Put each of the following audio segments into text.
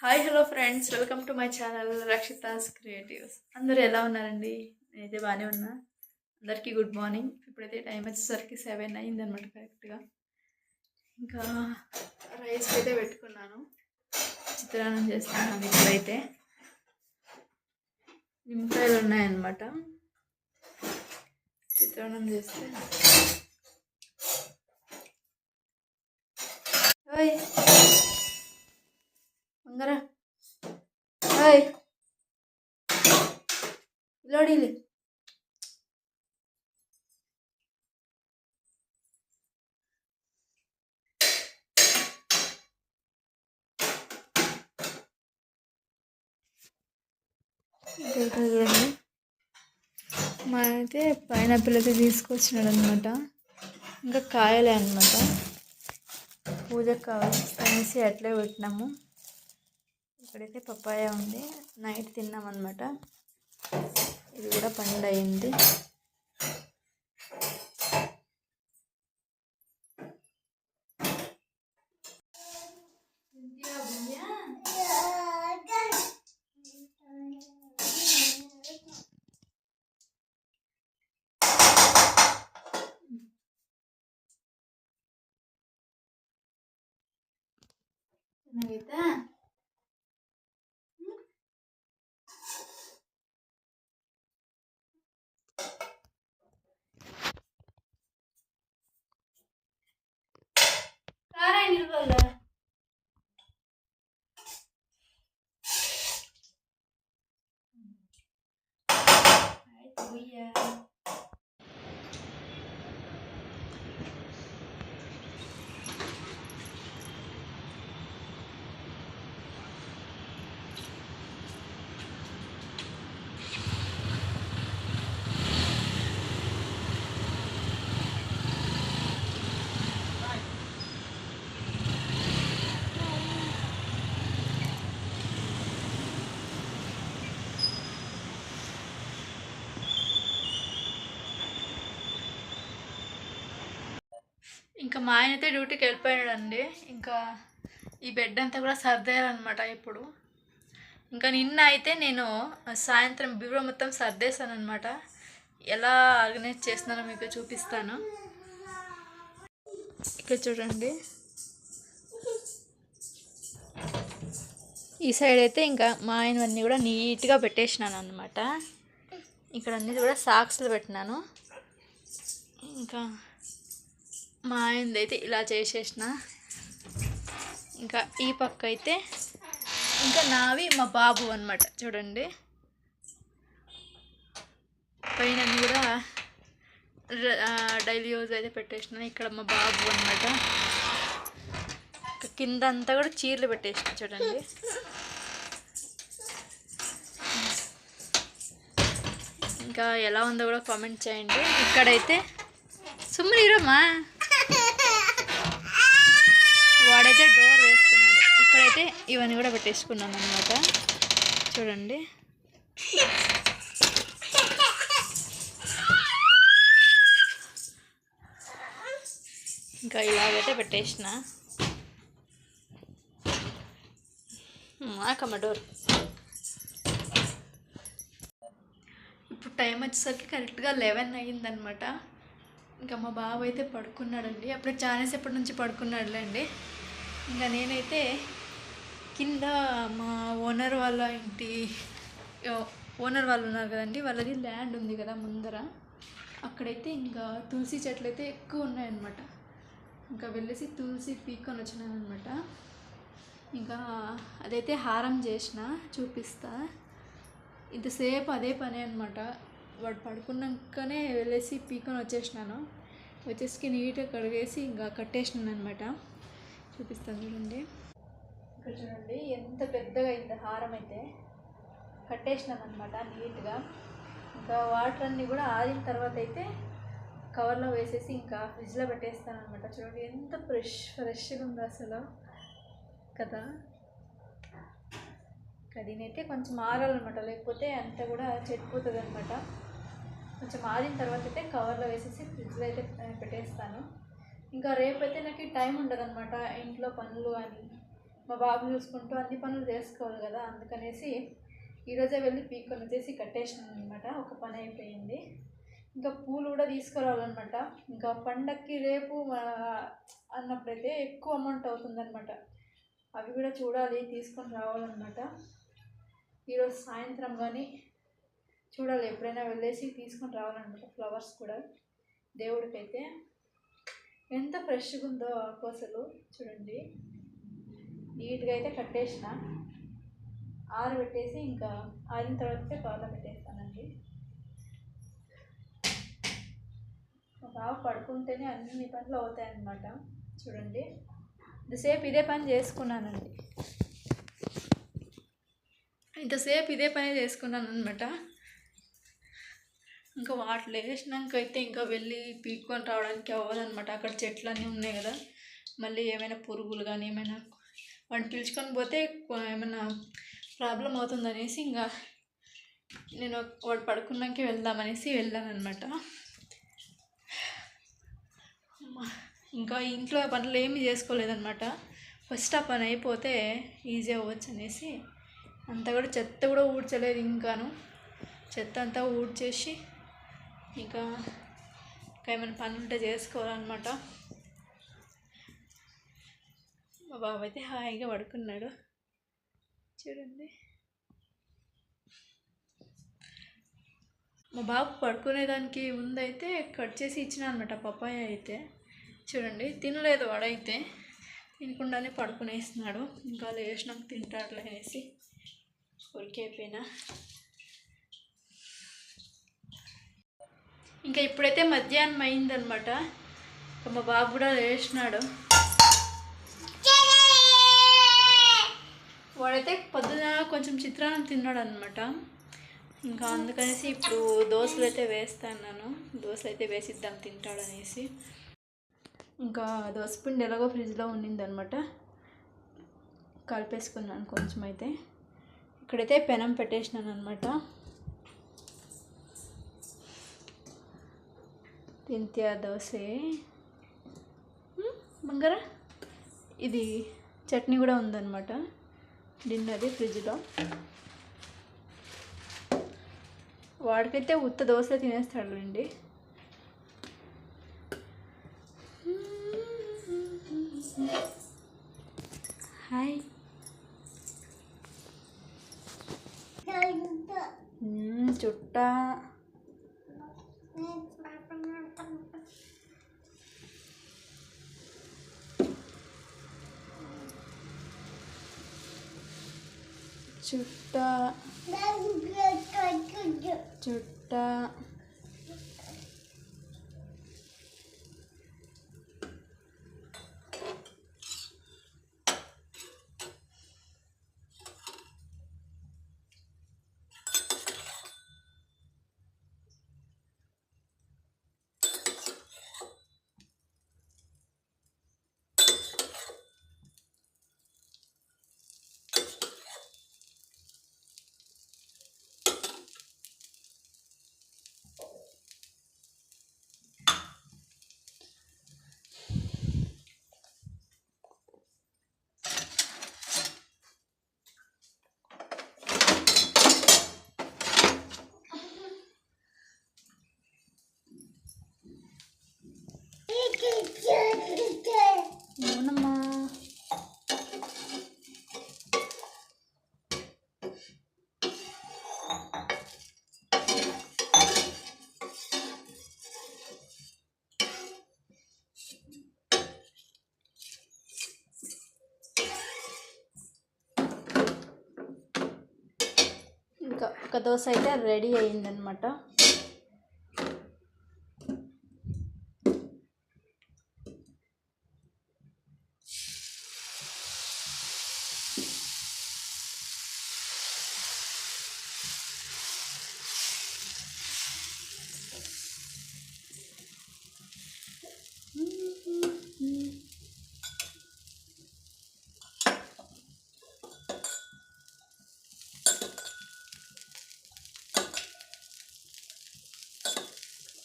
Hi hello friends. Welcome to my channel Rakshita's creatives. అందరూ ఎలా ఉన్నారండి? నేనైతే బాగానే ఉన్నా. అందరికీ గుడ్ మార్నింగ్. ఇప్పుడైతే టైం వచ్చేసరికి సెవెన్ అయింది అనమాట కరెక్ట్గా. ఇంకా రైస్ అయితే పెట్టుకున్నాను. చిత్రాన్నం చేస్తున్నాను ఇప్పుడైతే. నిమ్మకాయలు ఉన్నాయన్నమాట. చిత్రాన్నం చేస్తే. ఓయ్! హాయ్ లోడీలే ఇక్కడ చూడండి మా అయితే పైనాపిల్ అయితే తీసుకొచ్చినాడు అనమాట ఇంకా కాయలే అనమాట పూజకు కావాలి అనేసి అట్లే పెట్టినాము. ఇక్కడైతే పప్పాయ ఉంది. నైట్ తిన్నాం అనమాట ఇది కూడా పండు అయింది ¿Navidad? Oh. ఇంకా మా ఆయన అయితే డ్యూటీకి వెళ్ళిపోయాడండి ఇంకా ఈ బెడ్ అంతా కూడా సర్దేయాలన్నమాట ఇప్పుడు. ఇంకా నిన్న అయితే నేను సాయంత్రం బ్యూరో మొత్తం సర్దేశాను అనమాట ఎలా ఆర్గనైజ్ చేస్తున్నానో మీకు చూపిస్తాను. ఇక్కడ చూడండి. ఈ సైడ్ అయితే ఇంకా మా ఆయనవన్నీ కూడా నీట్గా పెట్టేసినాను అనమాట ఇక్కడ అన్నీ కూడా సాక్స్లు పెట్టినాను. ఇంకా మా ఆయనది అయితే ఇలా చేసేసిన. ఇంకా ఈ పక్క అయితే ఇంకా నావి మా బాబు అనమాట చూడండి. పైన కూడా డైలీ యూజ్ అయితే పెట్టేసిన ఇక్కడ మా బాబు అనమాట కింద అంతా కూడా చీరలు పెట్టేసిన చూడండి. ఇంకా ఎలా ఉందో కూడా కామెంట్ చేయండి. ఇక్కడైతే సుమ్మని ఇరమ్మా వాడైతే డోర్ వేస్తున్నాడు. ఇక్కడైతే ఇవన్నీ కూడా పెట్టేసుకున్నాను అనమాట చూడండి. ఇంకా ఇలాగైతే పెట్టేసిన. మాకమ్మ డోర్ ఇప్పుడు టైం వచ్చేసరికి కరెక్ట్గా లెవెన్ అయ్యిందనమాట ఇంకా మా బాబు అయితే పడుకున్నాడండి. అప్పుడు చాలాసేపటి నుంచి పడుకున్నాడులేండి. ఇంకా నేనైతే కింద మా ఓనర్ వాళ్ళ ఇంటి ఓనర్ వాళ్ళు ఉన్నారు కదండి వాళ్ళది ల్యాండ్ ఉంది కదా ముందర. అక్కడైతే ఇంకా తులసి చెట్లు అయితే ఎక్కువ ఉన్నాయన్నమాట. ఇంకా వెళ్ళేసి తులసి పీక్కొని వచ్చినాను అనమాట ఇంకా అదైతే హారం చేసిన చూపిస్తా. ఇంతసేపు అదే పని అనమాట వాడు పడుకున్నాకనే వెళ్ళేసి పీకొని వచ్చేసినాను. వచ్చేసి నీట్గా కడిగేసి ఇంకా కట్టేసినాను అనమాట చూపిస్తాను చూడండి ఇక్కడ చూడండి ఎంత పెద్దగా అయింది హారం అయితే. కట్టేసినాం అనమాట నీట్గా. ఇంకా వాటర్ అన్నీ కూడా ఆరిన తర్వాత అయితే కవర్లో వేసేసి ఇంకా ఫ్రిడ్జ్లో పెట్టేస్తాను అనమాట చూడండి ఎంత ఫ్రెష్ ఫ్రెష్గా ఉంది అసలు. కదా. దీనైతే కొంచెం ఆరాలన్నమాట. లేకపోతే అంతా కూడా చెడిపోతుంది అనమాట కొంచెం ఆరిన తర్వాత అయితే కవర్లో వేసేసి ఫ్రిడ్జ్లో అయితే పెట్టేస్తాను. ఇంకా రేపైతే నాకు టైం ఉండదు అనమాట ఇంట్లో పనులు అని మా బాబు చూసుకుంటూ అన్ని పనులు చేసుకోవాలి కదా అందుకనేసి ఈరోజే వెళ్ళి పీక్కొని వచ్చేసి కట్టేసినాను అనమాట ఒక పని అయిపోయింది. ఇంకా పూలు కూడా తీసుకురావాలన్నమాట ఇంకా పండక్కి రేపు అన్నప్పుడైతే ఎక్కువ అమౌంట్ అవుతుందన్నమాట. అవి కూడా చూడాలి తీసుకొని రావాలన్నమాట. ఈరోజు సాయంత్రం కానీ చూడాలి ఎప్పుడైనా వెళ్ళేసి తీసుకొని రావాలన్నమాట ఫ్లవర్స్ కూడా దేవుడికైతే. ఎంత ఫ్రెష్గా ఉందో ఆకు అసలు చూడండి. నీట్గా అయితే కట్టేసిన. ఆరబెట్టేసి ఇంకా ఆరిన తర్వాత పాల పెట్టేస్తానండి. ఒక బావ పడుకుంటేనే అన్ని పనులు అవుతాయన్నమాట. చూడండి. ఇంతసేపు ఇదే పని చేసుకున్నానండి. ఇంతసేపు ఇదే పని చేసుకున్నాను అనమాట ఇంకా వాటిలో వేసినాక అయితే ఇంకా వెళ్ళి పీక్కొని రావడానికి అవ్వదనమాట అక్కడ చెట్లు అన్నీ ఉన్నాయి కదా. మళ్ళీ ఏమైనా పురుగులు కానీ ఏమైనా వాటిని పిలుచుకొని పోతే ఏమైనా ప్రాబ్లం అవుతుందనేసి ఇంకా నేను వాడు పడుకున్నాకే వెళ్దామనేసి వెళ్ళానమాట ఇంకా ఇంట్లో పనులు ఏమీ చేసుకోలేదనమాట ఫస్ట్ ఆ పని అయిపోతే ఈజీ అవ్వచ్చు అనేసి అంతా కూడా చెత్త కూడా ఊడ్చలేదు ఇంకాను. చెత్త అంతా ఊడ్చేసి ఇంకా ఇంకా ఏమైనా పని ఉంటే చేసుకోవాలన్నమాట. మా బాబు అయితే హాయిగా పడుకున్నాడు. చూడండి. మా బాబు పడుకునేదానికి ముందైతే కట్ చేసి ఇచ్చిన అనమాట పప్పాయ అయితే. చూడండి తినలేదు వాడైతే. తినకుండానే పడుకునేస్తున్నాడు. ఇంకా లేచినాక తింటాడులే అనేసి ఉరికైపోయినా ఇంకా ఇప్పుడైతే మధ్యాహ్నం అయిందనమాట మా బాబు కూడా లేచినాడు వాడైతే పొద్దున కొంచెం చిత్రాన్నం తిన్నాడు అనమాట ఇంకా అందుకనేసి ఇప్పుడు దోశలు అయితే వేస్తాను దోశలు అయితే వేసిద్దాం తింటాడనేసి. ఇంకా దోశపిండి ఎలాగో ఫ్రిడ్జ్లో ఉండిందనమాట కలిపేసుకున్నాను కొంచెం అయితే ఇక్కడైతే పెనం పెట్టేసినాను అనమాట తింత్యా దోశ బంగార? ఇది చట్నీ కూడా ఉందన్నమాట. డిన్నర్ది ఫ్రిడ్జ్లో. వాడికైతే ఉత్త దోశ తినేస్తాడులేండి హాయ్. మ్మ్, చుట్టా. చుట్టా చుట్టా అవునమ్మా ఇంకా ఒక దోశ అయితే రెడీ అయిందనమాట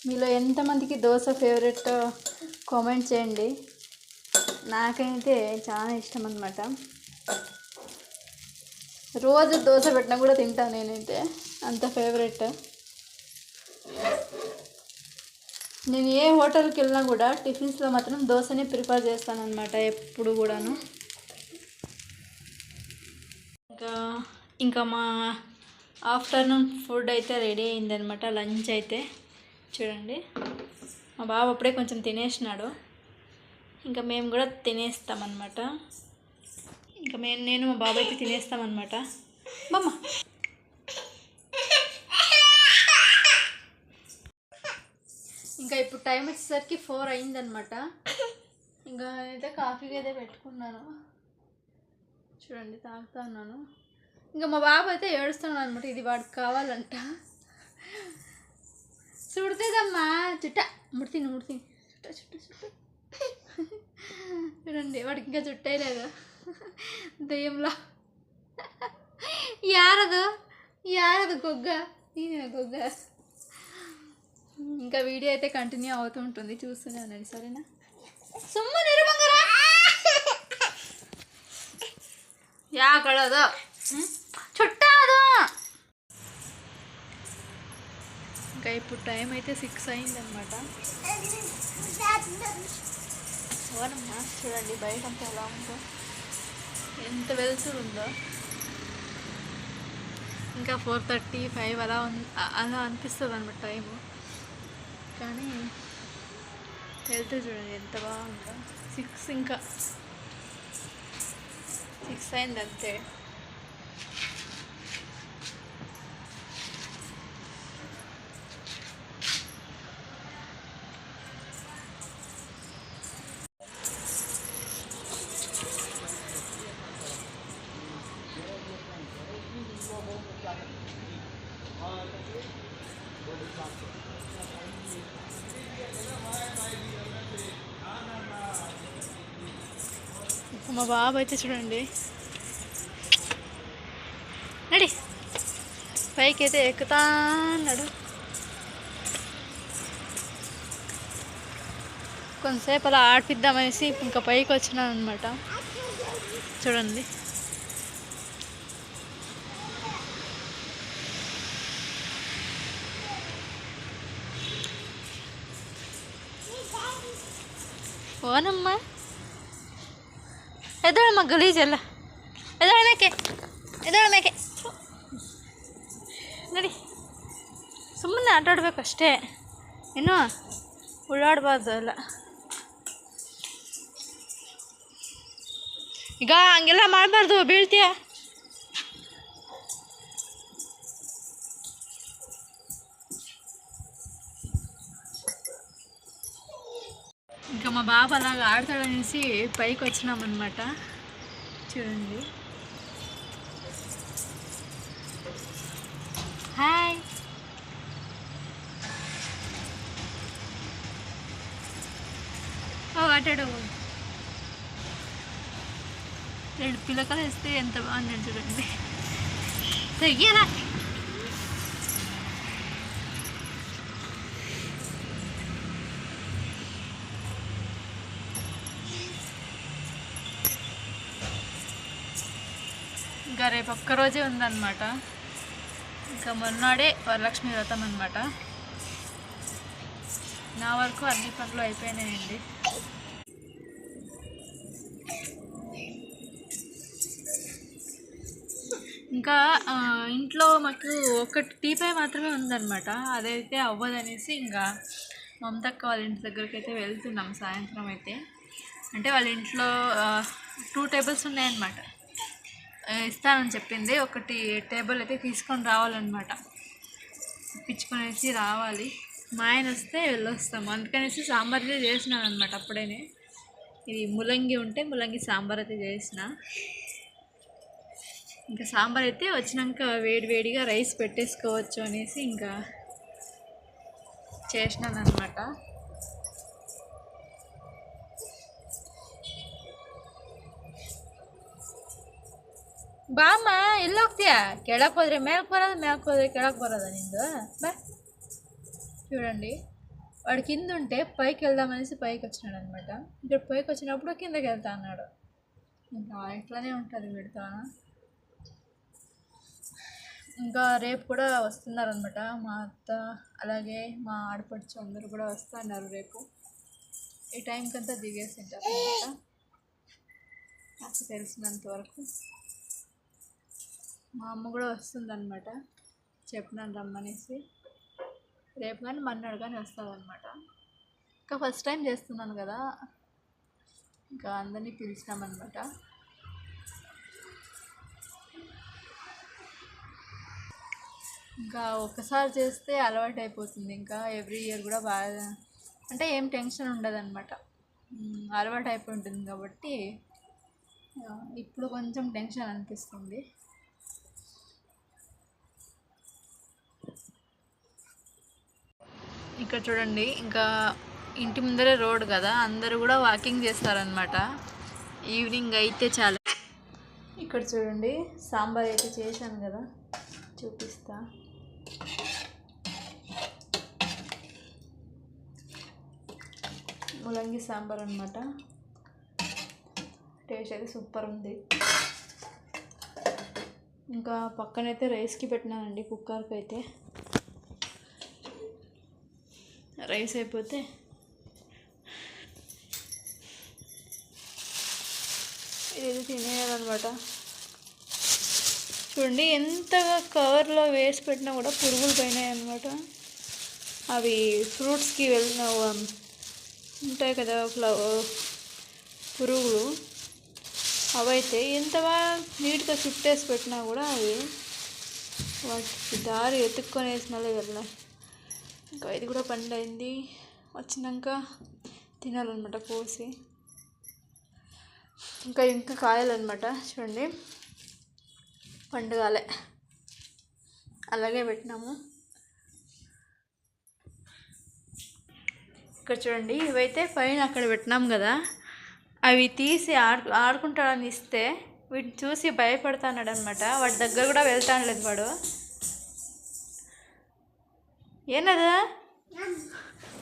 మీలో ఎంతమందికి దోశ ఫేవరెట్ కామెంట్ చేయండి. నాకైతే చాలా ఇష్టం అనమాట రోజు దోశ పెట్టినా కూడా తింటాను నేనైతే అంత ఫేవరెట్. నేను ఏ హోటల్కి వెళ్ళినా కూడా టిఫిన్స్లో మాత్రం దోశనే ప్రిఫర్ చేస్తాను అనమాట ఎప్పుడు కూడాను. ఇంకా ఇంకా మా ఆఫ్టర్నూన్ ఫుడ్ అయితే రెడీ అయిందనమాట లంచ్ అయితే. చూడండి. మా బాబు అప్పుడే కొంచెం తినేసినాడు. ఇంకా మేము కూడా తినేస్తామన్నమాట. ఇంకా మేము నేను మా బాబు అయితే తినేస్తామన్నమాట. బొమ్మ. ఇంకా ఇప్పుడు టైం వచ్చేసరికి ఫోర్ అయిందనమాట ఇంకా అయితే కాఫీకి అయితే పెట్టుకున్నాను. చూడండి తాగుతా ఉన్నాను. ఇంకా మా బాబు అయితే ఏడుస్తున్నాను అనమాట ఇది వాడికి కావాలంట. చుడుతుందమ్మా చుట్ట. ముడితి ముడితి. చుట్ట చుట్ట చుట్ట. చూడండి వాడికి ఇంకా చుట్టేలేదు దెయ్యంలో. యారదు? యారదు గొగ్గ. నేను గొగ్గ. ఇంకా వీడియో అయితే కంటిన్యూ అవుతూ ఉంటుంది. చూస్తూనే ఉండండి సరేనా? సుమ్మ నిరుబంగరా యా కడదు చుట్టాదు ఇంకా ఇప్పుడు టైం అయితే సిక్స్ అయిందనమాట అవునమ్మా చూడండి బయట అంతా ఎలా ఉందో. ఎంత వెలుతురు ఉందో. ఇంకా ఫోర్ థర్టీ ఫైవ్ అలా అలా అనిపిస్తుంది అనమాట టైము. కానీ వెళ్తే చూడండి ఎంత బాగుందో. సిక్స్ ఇంకా. సిక్స్ అయింది అంతే మా బాబు అయితే చూడండి. నడి. పైకి అయితే ఎక్కుతా అన్నాడు. కొంతసేపు అలా ఆడిపిద్దామనేసి ఇంకా పైకి వచ్చినాను అనమాట చూడండి. ಎದ್ದೇಳಮ್ಮ ಗಲೀಜಲ್ಲ ಎದ್ದೇಳ ಮೇಕೆ ಎದ್ದೇಳ ಮೇಕೆ. ನಡಿ. ಸುಮ್ಮನೆ ಆಟಾಡ್ಬೇಕಷ್ಟೇ ಏನು ಉಳ್ಳಾಡಬಾರ್ದು ಎಲ್ಲ. ಈಗ ಹಂಗೆಲ್ಲ ಮಾಡಬಾರ್ದು, ಬೀಳ್ತೀಯ? మా బాబు అలాగా ఆడతాడనేసి పైకి వచ్చినామన్నమాట. చూడండి. హాయ్. ఓ ఆటాడు రెండు పిలకలు వేస్తే ఎంత బాగుంది చూడండి. తెయ్యరా ఒక్కరోజే ఉందన్నమాట. ఇంకా మొన్నడే వరలక్ష్మి వ్రతం అనమాట నా వరకు అన్ని పనులు అయిపోయినాయండి. ఇంకా ఇంట్లో మాకు ఒక టీపై మాత్రమే ఉందన్నమాట. అదైతే అవ్వదనేసి ఇంకా మమతక్క వాళ్ళ ఇంటి దగ్గరికి అయితే వెళ్తున్నాం సాయంత్రం అయితే. అంటే వాళ్ళ ఇంట్లో టూ టేబుల్స్ ఉన్నాయన్నమాట. ఇస్తానని చెప్పింది. ఒకటి టేబుల్ అయితే తీసుకొని రావాలన్నమాట. ఇప్పించుకొనేసి రావాలి. మా ఆయన వస్తే వెళ్ళొస్తాము. అందుకనేసి సాంబార్ అయితే చేసినాను అనమాట అప్పుడేనే. ఇది ములంగి ఉంటే ములంగి సాంబార్ అయితే చేసిన. ఇంకా సాంబార్ అయితే వచ్చినాక వేడి వేడిగా రైస్ పెట్టేసుకోవచ్చు అనేసి ఇంకా చేసినాను అనమాట ಬಾಮ್ಮ ಎಲ್ಲಿ ಹೋಗ್ತೀಯಾ ಕೆಳಕ್ಕೆ ಹೋದ್ರೆ ಮೇಲಕ್ಕೆ ಬರೋದು ಮೇಲಕ್ಕೆ ಹೋದ್ರೆ ಕೆಳಕ್ಕೆ ಬರೋದ ನಿಂದು బా చూడండి వాడు కింద ఉంటే పైకి వెళ్దామనేసి పైకి వచ్చినాడు అనమాట ఇక్కడ పైకి వచ్చినప్పుడు కిందకి వెళ్తా అన్నాడు ఇంకా ఇట్లానే ఉంటుంది పెడతా ఇంకా రేపు కూడా వస్తున్నారనమాట మా అత్త అలాగే మా ఆడపడుచు అందరూ కూడా వస్తున్నారు రేపు ఈ టైంకి అంతా దిగేసి ఉంటారు అనమాట నాకు తెలిసినంత వరకు మా అమ్మ కూడా వస్తుందన్నమాట. చెప్పినాను రమ్మనేసి. రేపు కానీ మన్నాడు కానీ వస్తుందన్నమాట. ఇంకా ఫస్ట్ టైం చేస్తున్నాను కదా. ఇంకా అందరినీ పిలిచినామన్నమాట. ఇంకా ఒక్కసారి చేస్తే అలవాటు అయిపోతుంది ఇంకా ఎవ్రీ ఇయర్ కూడా బాగా అంటే ఏం టెన్షన్ ఉండదన్నమాట. అలవాటు అయిపోయి ఉంటుంది కాబట్టి ఇప్పుడు కొంచెం టెన్షన్ అనిపిస్తుంది. ఇక్కడ చూడండి ఇంకా ఇంటి ముందరే రోడ్ కదా అందరూ కూడా వాకింగ్ చేస్తారనమాట ఈవినింగ్ అయితే చాలా. ఇక్కడ చూడండి సాంబార్ అయితే చేశాను కదా చూపిస్తా. ములంగి సాంబార్ అనమాట టేస్ట్ అయితే సూపర్ ఉంది. ఇంకా పక్కనైతే రైస్కి పెట్టినానండి కుక్కర్కి అయితే. రైస్ అయిపోతే? ఇది తినేయాలన్నమాట. చూడండి ఎంతగా కవర్లో వేసి పెట్టినా కూడా పురుగులు పోయినాయి అన్నమాట. అవి ఫ్రూట్స్కి వెళ్ళిన ఉంటాయి కదా ఫ్లవర్ పురుగులు. అవైతే ఎంతగా నీట్గా చుట్టేసి పెట్టినా కూడా అవి వాటికి దారి ఎత్తుక్కొని వేసినలే వెళ్ళాలి ఇంకా ఇది కూడా పండు అయింది వచ్చినాక తినాలన్నమాట కోసి. ఇంకా ఇంకా కాయాలన్నమాట చూడండి. పండుగాలే. అలాగే పెట్టినాము. ఇక్కడ చూడండి ఇవైతే పైన అక్కడ పెట్టినాం కదా. అవి తీసి ఆడు ఆడుకుంటాడని ఇస్తే వీటిని చూసి భయపడుతున్నాడు అనమాట వాడి దగ్గర కూడా వెళ్తాను లేదు వాడు. ಏನದ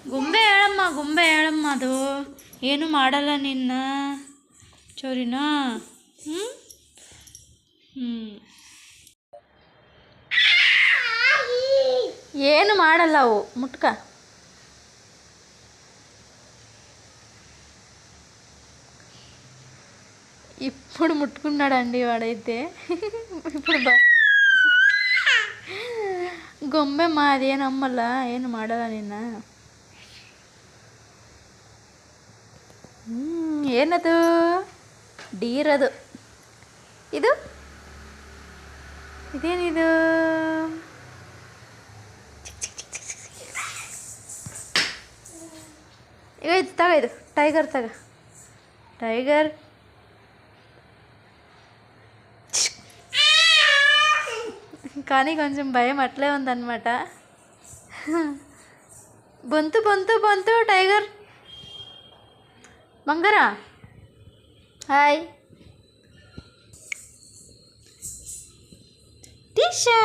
ಗೊಂಬೆ ಹೇಳಮ್ಮ ಗೊಂಬೆ ಹೇಳಮ್ಮ ಅದು ಏನು ಮಾಡಲ್ಲ ನಿನ್ನ ಚೋರಿನಾ ಹ್ಞೂ ಹ್ಞೂ ಏನು ಮಾಡಲ್ಲ ಅವು ಮುಟ್ಕ ఇప్పుడు ముట్టుకున్నాడండి వాడైతే ఇప్పుడు బా ಗೊಂಬೆಮ್ಮ ಅದೇನು ಅಮ್ಮಲ್ಲ ಏನು ಮಾಡಲ್ಲ ನಿನ್ನ ಏನದು? ಡೀರದು. ಇದು? ಇದೇನಿದು? ಈಗ ಇದು, ತಗ ಇದು. ಟೈಗರ್ ತಗ. ಟೈಗರ್ కానీ కొంచెం భయం అట్లే ఉందన్నమాట. బొంతు బొంతు బొంతు టైగర్. మంగరా. హాయ్. టిషా.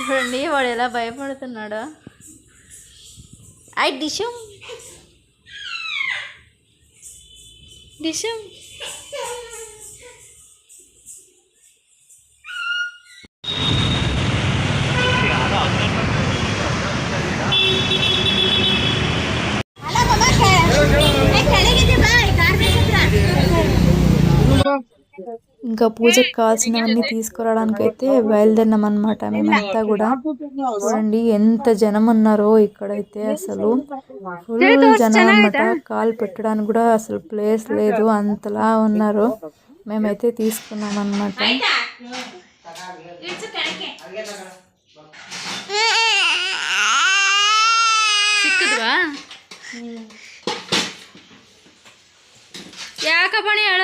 చూడండి వాడు ఎలా భయపడుతున్నాడో. ఐ డిషం డిషం ఇంకా పూజకి కావాల్సినవన్నీ తీసుకురావడానికి అయితే బయలుదేరినాం అనమాట మేమంతా కూడా చూడండి ఎంత జనం ఉన్నారో ఇక్కడైతే అసలు ఫుల్ జనం అనమాట కాలు పెట్టడానికి కూడా అసలు ప్లేస్ లేదు అంతలా ఉన్నారు మేమైతే తీసుకున్నాం అనమాట ಸಿಕ್ಕದ್ವಾ ಯಾಕ ಬಣಿ ಹೇಳ